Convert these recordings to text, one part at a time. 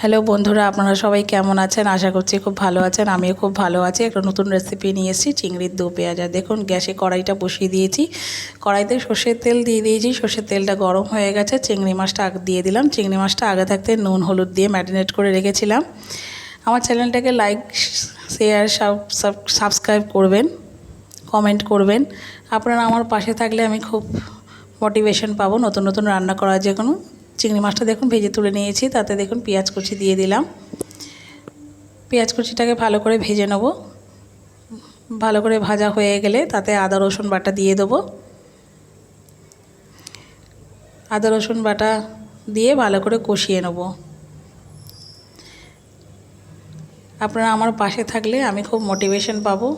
Hello বন্ধুরা, আপনারা সবাই কেমন আছেন? আশা করছি খুব ভালো আছেন। আমিও খুব ভালো আছি। একটা নতুন রেসিপি নিয়ে এসেছি, চিংড়ির দু পেঁয়াজা। দেখুন, গ্যাসে কড়াইটা বসিয়ে দিয়েছি। কড়াইতে সর্ষের তেল দিয়ে দিয়েছি। সর্ষের তেলটা গরম হয়ে গেছে। চিংড়ি মাছটা দিয়ে দিলাম। চিংড়ি মাছটা আগে থাকতে নুন, হলুদ দিয়ে ম্যারিনেট করে রেখেছিলাম। আমার চ্যানেলটাকে লাইক, শেয়ার সাবস্ক্রাইব করবেন, কমেন্ট করবেন। আপনারা আমার পাশে থাকলে আমি খুব মোটিভেশন পাবো। নতুন নতুন রান্না করার যে কোনো চিংড়ি মাছটা দেখুন ভেজে তুলে নিয়েছি, তাতে দেখুন পেঁয়াজ কুচি দিয়ে দিলাম। পেঁয়াজ কুচিটাকে ভালো করে ভেজে নেব। ভালো করে ভাজা হয়ে গেলে তাতে আদা, রসুন বাটা দিয়ে দেবো। আদা, রসুন বাটা দিয়ে ভালো করে কষিয়ে নেব। আপনারা আমার পাশে থাকলে আমি খুব মোটিভেশন পাবো।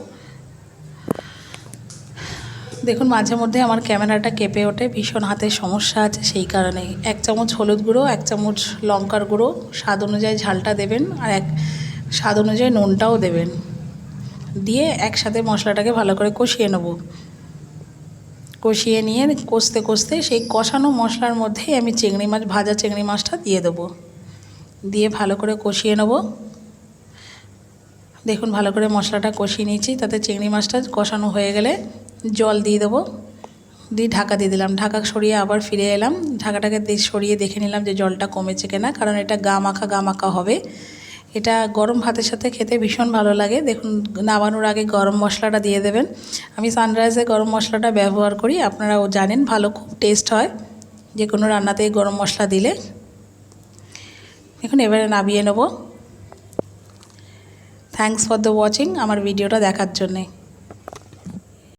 দেখুন, মাঝে মধ্যে আমার ক্যামেরাটা কেঁপে ওঠে, ভীষণ হাতের সমস্যা আছে সেই কারণে। এক চামচ হলুদ গুঁড়ো, এক চামচ লঙ্কার গুঁড়ো, স্বাদ অনুযায়ী ঝালটা দেবেন আর এক স্বাদ অনুযায়ী নুনটাও দেবেন। দিয়ে একসাথে মশলাটাকে ভালো করে কষিয়ে নেব। কষিয়ে নিয়ে কষতে কষতে সেই কষানো মশলার মধ্যেই আমি চিংড়ি মাছ, ভাজা চিংড়ি মাছটা দিয়ে দেবো। দিয়ে ভালো করে কষিয়ে নেব। দেখুন, ভালো করে মশলাটা কষিয়ে নিয়েছি, তাতে চিংড়ি মাছটা কষানো হয়ে গেলে জল দিয়ে দেবো। দিয়ে ঢাকা দিয়ে দিলাম। ঢাকা সরিয়ে আবার ফিরে এলাম। ঢাকাটাকে সরিয়ে দেখে নিলাম যে জলটা কমেছে কিনা, কারণ এটা গা মাখা গা মাখা হবে। এটা গরম ভাতের সাথে খেতে ভীষণ ভালো লাগে। দেখুন, নামানোর আগে গরম মশলাটা দিয়ে দেবেন। আমি সানরাইজে গরম মশলাটা ব্যবহার করি। আপনারাও জানেন, ভালো খুব টেস্ট হয়। যে কোনো রান্নাতেই গরম মশলা দিলে। দেখুন এবারে নামিয়ে নেব। থ্যাংকস ফর দ্য ওয়াচিং আমার ভিডিওটা দেখার জন্যে।